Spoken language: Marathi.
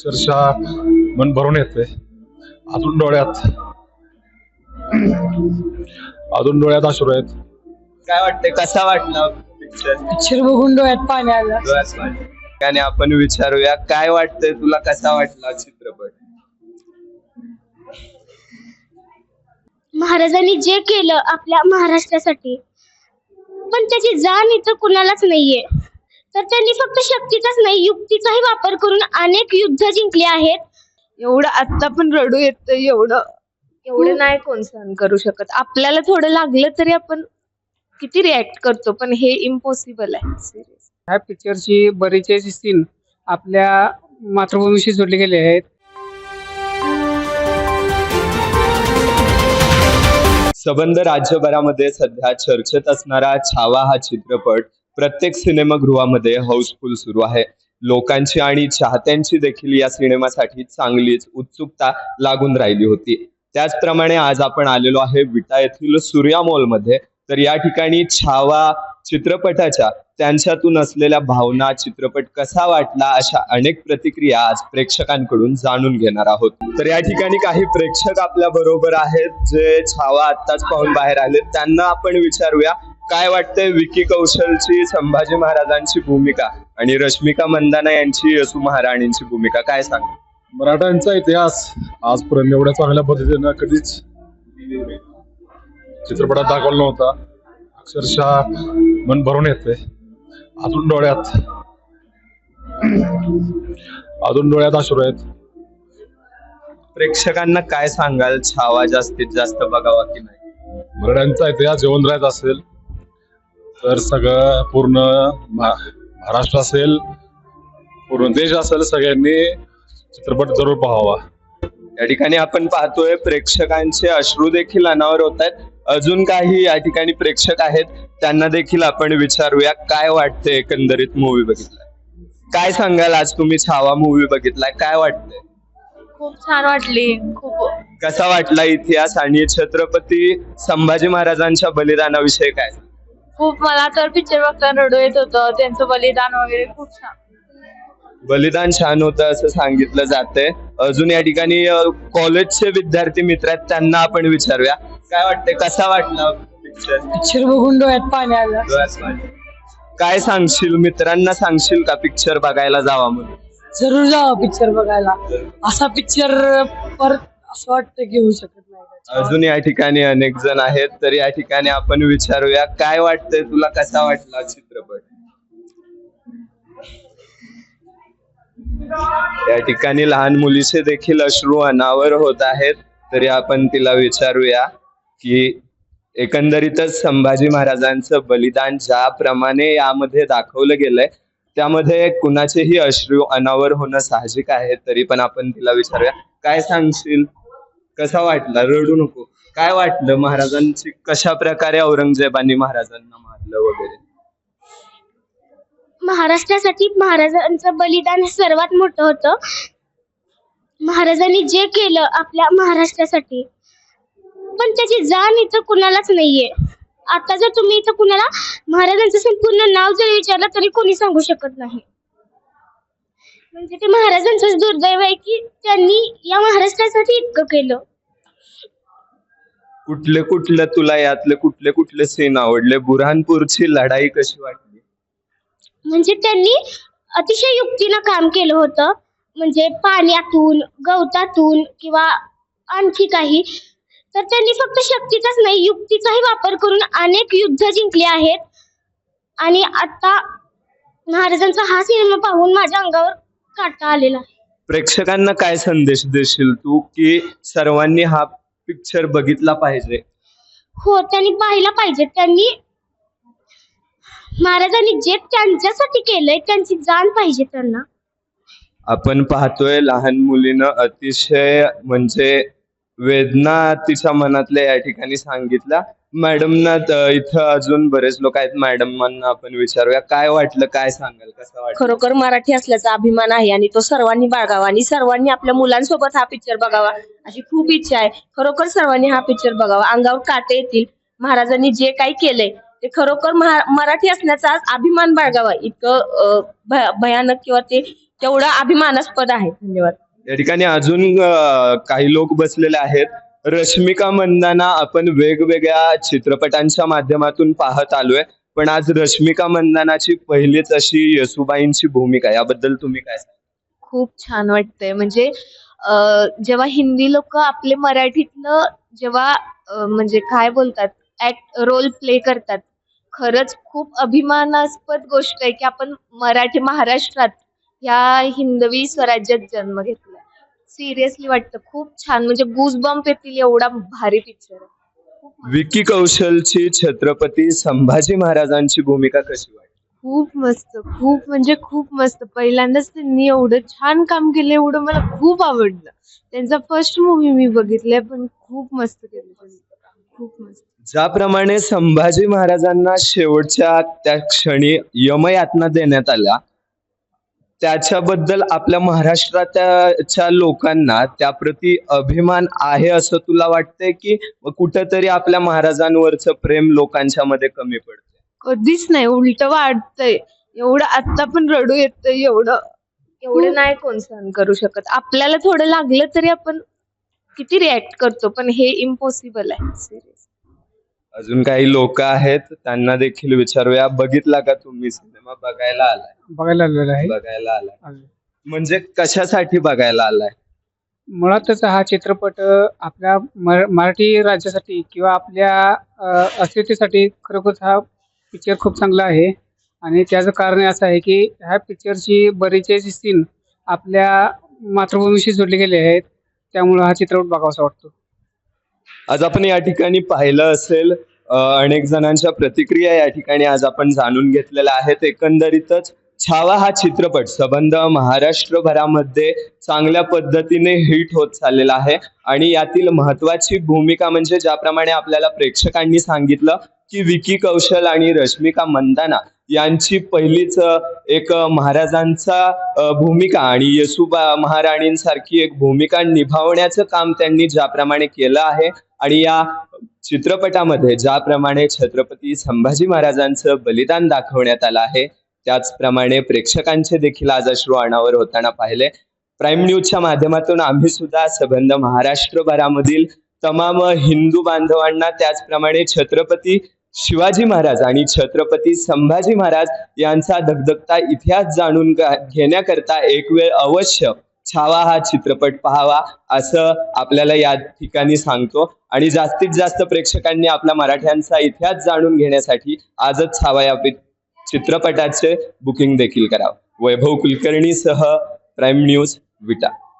अक्षरशः मन भरून येते अजून डोळ्यात. अजून डोळ्यात अश्रू आहेत. काय वाटतंय? कसा वाटला पिक्चर पिक्चर बघून डोळ्यात पाणी आलं. आणि आपण विचारूया काय वाटतंय तुला कसा वाटला चित्रपट? महाराजांनी जे केलं आपल्या महाराष्ट्रासाठी पण त्याची जाण इथं कुणालाच नाहीये. तर त्यांनी फक्त शक्तीचाच नाही युक्तीचाही वापर करून अनेक युद्ध जिंकले आहेत. एवढं आता पण रडू येतं एवढं. एवढं नाही कोण सहन करू शकत. आपल्याला थोडं लागलं तरी आपण किती रिॲक्ट करतो पण हे इम्पॉसिबल आहे. सिरियस ह्या पिक्चरची बरेचसे सीन आपल्या मातृभूमीशी जोडले गेले आहेत. सबंध राज्यभरामध्ये सध्या चर्चेत असणारा छावा हा चित्रपट प्रत्येक सिनेमागृहामध्ये हाऊसफुल सुरू आहे. लोकांची आणि चाहत्यांची देखील या सिनेमासाठी चांगलीच उत्सुकता लागून राहिली होती. त्याचप्रमाणे आज आपण आलेलो आहे विटा येथील सूर्या मॉलमध्ये. तर या ठिकाणी छावा चित्रपटाच्या त्यांच्यातून असलेल्या भावना चित्रपट कसा वाटला अशा अनेक प्रतिक्रिया आज प्रेक्षकांकडून जाणून घेणार आहोत. तर या ठिकाणी काही प्रेक्षक आपल्या बरोबर आहेत जे छावा आत्ताच पाहून बाहेर आले त्यांना आपण विचारूया काय वाटतंय विकी कौशलची संभाजी महाराजांची भूमिका आणि रश्मिका मंदाना यांची यसू महाराणींची भूमिका काय सांग? मराठ्यांचा इतिहास आजपर्यंत एवढ्या चांगल्या पद्धतीनं कधीच चित्रपटात दाखवला नव्हता. अक्षरशः मन भरून येते अजून डोळ्यात अजून डोळ्यात अश्रू आहेत. प्रेक्षकांना काय सांगाल? छावा जास्तीत जास्त बघावा की नाही? मराठ्यांचा इतिहास जिवंत राहत असेल तर सगळं पूर्ण महा- महाराष्ट्र असेल पूर्ण देश असेल सगळ्यांनी चित्रपट जरूर पाहावा. या ठिकाणी आपण पाहतोय प्रेक्षकांचे अश्रू देखील अनावर होत आहेत. अजून काही या ठिकाणी प्रेक्षक आहेत त्यांना देखील आपण विचारूया काय वाटतंय एकंदरीत मूवी बघितलाय काय सांगाल आज तुम्ही छावा मूवी बघितलाय काय वाटतंय? खूप छान वाटली खूप. कसा वाटला इतिहास आणि छत्रपती संभाजी महाराजांच्या बलिदानाविषयी काय? खूप मला तर पिक्चर बघताना रडू येत होतं. त्यांचं बलिदान वगैरे खूप छान. बलिदान छान होतं असं सांगितलं जातंय. अजून या ठिकाणी कॉलेजचे विद्यार्थी मित्र आहेत त्यांना आपण विचारूया. काय वाटतंय कसा वाटला पिक्चर पिक्चर बघून डोळ्यात पाणी आलं. काय सांगशील मित्रांना सांगशील का पिक्चर बघायला जावा म्हणून? जरूर जावं पिक्चर बघायला. असा पिक्चर परत असं वाटतं की होऊ शकत नाही. अजून या ठिकाणी अनेक जण आहेत तर या ठिकाणी आपण विचारूया काय वाटतंय तुला कसा वाटला चित्रपट? या ठिकाणी लहान मुलीचे देखील अश्रू अनावर होत आहेत तरी आपण तिला विचारूया की एकंदरीतच संभाजी महाराजांचं बलिदान ज्याप्रमाणे यामध्ये दाखवलं गेलंय त्यामध्ये कुणाचेही अश्रू अनावर होणं साहजिक आहे तरी पण आपण तिला विचारूया. काय सांगशील? कसा वाटला? रडू नको. काय वाटलं महाराजांची कशा प्रकारे औरंगजेबाने महाराजांना मारलं वगैरे? महाराष्ट्रासाठी महाराजांचं बलिदान हे सर्वात मोठं होतं. महाराजांनी जे केलं आपल्या महाराष्ट्रासाठी पण त्याची जाण इथं कुणालाच नाहीये. आता जर तुम्ही इथं कुणाला महाराजांचं संपूर्ण नाव जरी विचारलं तरी कोणी सांगू शकत नाही. म्हणजे ते महाराजांचंच दुर्दैव आहे की त्यांनी या महाराष्ट्रासाठी इतकं केलं. कुठले कुठले तुला यातले कुठले कुठले सीन आवडले? बुरहानपूरची लढाई कशी वाटली? म्हणजे त्यांनी अतिशय युक्तीनं काम केलं होतं. म्हणजे पाण्यातून गवतातून किंवा आणखी काही. तर त्यांनी फक्त शक्तीचाच नाही युक्तीचाही वापर करून अनेक युद्ध जिंकले आहेत. आणि आता महाराजांचा हा सिनेमा पाहून माझ्या अंगावर काटा आलेला आहे. प्रेक्षकांना काय संदेश देशील तू की सर्वांनी हा पिक्चर बघितला पाहिजे? हो त्यांनी पाहिलं पाहिजे. त्यांनी महाराजांनी जे त्यांच्यासाठी केलंय त्यांची जाण पाहिजे त्यांना. आपण पाहतोय लहान मुलीनं अतिशय म्हणजे वेदना तिच्या मनातल्या या ठिकाणी सांगितल्या. मॅडमना त- इथं अजून बरेच लोक आहेत. मॅडमांना आपण विचारूया. काय वाटलं काय सांगाल? कसं वाटलं? खरोखर मराठी असल्याचा अभिमान आहे आणि तो सर्वांनी बाळगावा आणि सर्वांनी आपल्या मुलांसोबत हा पिक्चर बघावा अशी खूप इच्छा आहे. खरोखर सर्वांनी हा पिक्चर बघावा. अंगावर काटे येतील. महाराजांनी जे काही केलंय ते खरोखर मराठी असण्याचा अभिमान बाळगावा. इतकं भयानक किंवा ते तेवढं अभिमानास्पद आहे. धन्यवाद. या ठिकाणी अजून काही लोक बसलेले आहेत. रश्मिका मंदाना आपण वेगवेगळ्या चित्रपटांच्या माध्यमातून पाहत आलोय. पण आज रश्मिका मंदानाची पहिलीच अशी येसुबाईंची भूमिका याबद्दल तुम्ही काय सांगाल? खूप छान वाटतंय. म्हणजे अं, जेव्हा हिंदी लोक आपले मराठीतलं जेव्हा अं, म्हणजे काय बोलतात ऍक्ट रोल प्ले करतात खरंच खूप अभिमानास्पद गोष्ट आहे की आपण मराठी महाराष्ट्रात ह्या हिंदवी स्वराज्यात जन्म घेतला सिरियसली वाटतं. खूप छान. म्हणजे गुज बम्प येतील एवढा भारी पिक्चर आहे. विकी कौशलची छत्रपती संभाजी महाराजांची भूमिका कशी वाटली? खूप मस्त. खूप म्हणजे खूप मस्त. पहिल्यांदाच त्यांनी एवढं छान काम केलं एवढं मला खूप आवडलं. त्यांचा फर्स्ट मूवी मी बघितलाय पण खूप मस्त केलं त्यांनी. खूप मस्त. ज्याप्रमाणे संभाजी महाराजांना शेवटच्या त्या क्षणी यमयातना देण्यात आल्या त्याच्याबद्दल आपल्या महाराष्ट्राच्या लोकांना त्याप्रती अभिमान आहे असं तुला वाटतंय की कुठंतरी आपल्या महाराजांवरचं प्रेम लोकांच्या मध्ये कमी पडतंय? कधीच नाही. उलट वाटतंय एवढं आता पण रडू येतंय एवढं. एवढं नाही कोण सहन करू शकत. आपल्याला थोडं लागलं तरी आपण किती रिॲक्ट करतो पण हे इम्पॉसिबल आहे. सिरियस अजून काही लोक आहेत त्यांना देखील विचारूया. बघितला का तुम्ही सिनेमा? बघायला आलाय. बघायला आलेला आहे. बघायला आलाय. म्हणजे कशासाठी बघायला आलाय? मुळातच हा चित्रपट अ, आपल्या मर- मराठी राज्यासाठी किंवा आपल्या अ, अस्मितेसाठी खरोखर हा पिक्चर खूप चांगला आहे. आणि त्याचं कारण असं आहे की ह्या पिक्चरची बरेचसे सीन आपल्या मातृभूमीशी जोडले गेले आहेत. त्यामुळं हा चित्रपट बघावासा वाटतो. आज आपण या ठिकाणी पाहिलं असेल अनेक जणांच्या प्रतिक्रिया या ठिकाणी आज आपण जाणून घेतलेल्या आहेत. एकंदरीतच छावा हा चित्रपट संबंध महाराष्ट्रभरामध्ये चांगल्या पद्धतीने हिट होत चाललेला आहे. आणि यातील महत्वाची भूमिका म्हणजे ज्याप्रमाणे आपल्याला प्रेक्षकांनी सांगितलं की विकी कौशल आणि रश्मिका मंदाना यांची पहिलीच एक महाराजांचा भूमिका आणि येसुबा महाराणींसारखी एक भूमिका निभावण्याचं काम त्यांनी ज्याप्रमाणे केलं आहे आणि या चित्रपटामध्ये ज्याप्रमाणे छत्रपती संभाजी महाराजांचं बलिदान दाखवण्यात आलं आहे त्याचप्रमाणे प्रेक्षकांचे देखील आज अश्रू अनावर होताना पाहिले. प्राईम न्यूजच्या माध्यमातून आम्ही सुद्धा सबंध महाराष्ट्रभरामधील तमाम हिंदू बांधवांना त्याचप्रमाणे छत्रपती शिवाजी महाराज आणि छत्रपती संभाजी महाराज यांचा धगधगता इतिहास जाणून घेण्याकरता एक वेळ अवश्य छावा हा चित्रपट पाहावा असं आपल्याला या ठिकाणी सांगतो. आणि जास्तीत जास्त प्रेक्षकांनी आपला मराठ्यांचा इतिहास जाणून घेण्यासाठी आजच छावा या पि- चित्रपटाचे बुकिंग देखील करावं. वैभव कुलकर्णीसह प्राईम न्यूज विटा